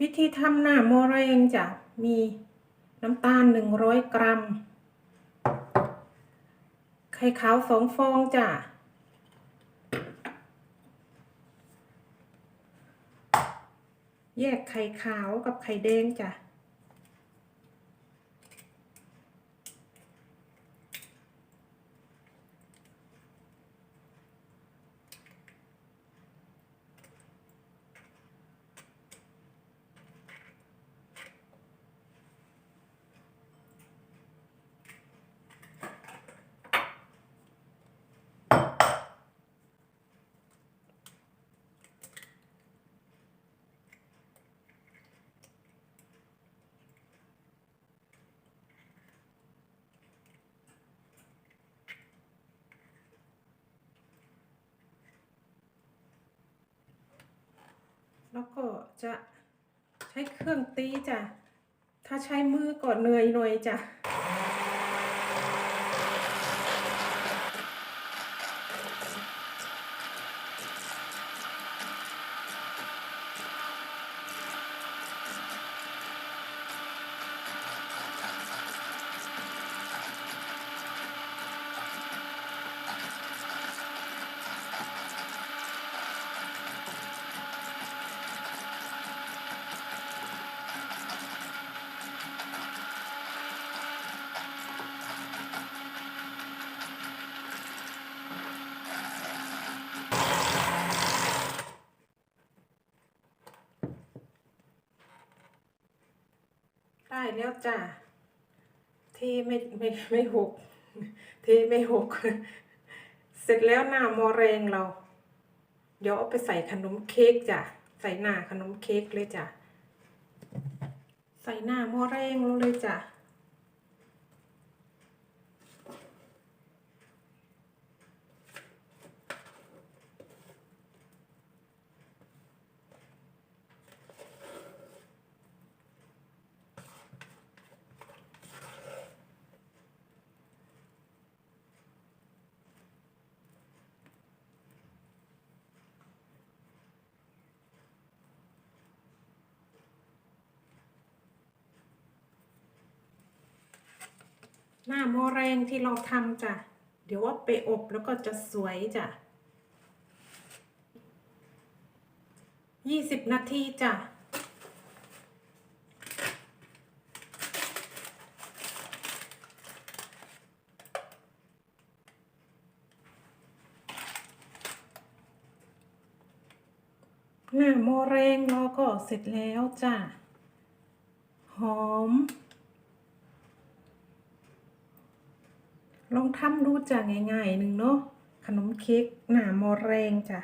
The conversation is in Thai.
วิธีทำหน้าโมเรงจ้ะ มีน้ำตาลหนึ่งร้อยกรัม ไข่ขาวสองฟองจ้ะ แยกไข่ขาวกับไข่แดงจ้ะ แล้วก็จะใช้เครื่องตีจ้ะ ถ้าใช้มือก็เหนื่อยหน่อยจ้ะ ได้แล้วจ้ะที่ไม่ไม่ไม่หก ที่ไม่หก เสร็จแล้วหน้ามอเรงเรา เดี๋ยวเอาไปใส่ขนมเค้กจ้ะ ใส่หน้าขนมเค้กเลยจ้ะ ใส่หน้ามอเรงลงเลยจ้ะ หน้าโมเรงที่เราทำจ้ะ เดี๋ยวว่าไปอบแล้วก็จะสวยจ้ะยี่สิบนาทีจ้ะหน้าโมเรงเราก็เสร็จแล้วจ้ะ หอม ลอง ทำดูจ้ะง่ายๆหนึ่งเนาะขนมเค้กหน้ามอเรงจ้ะ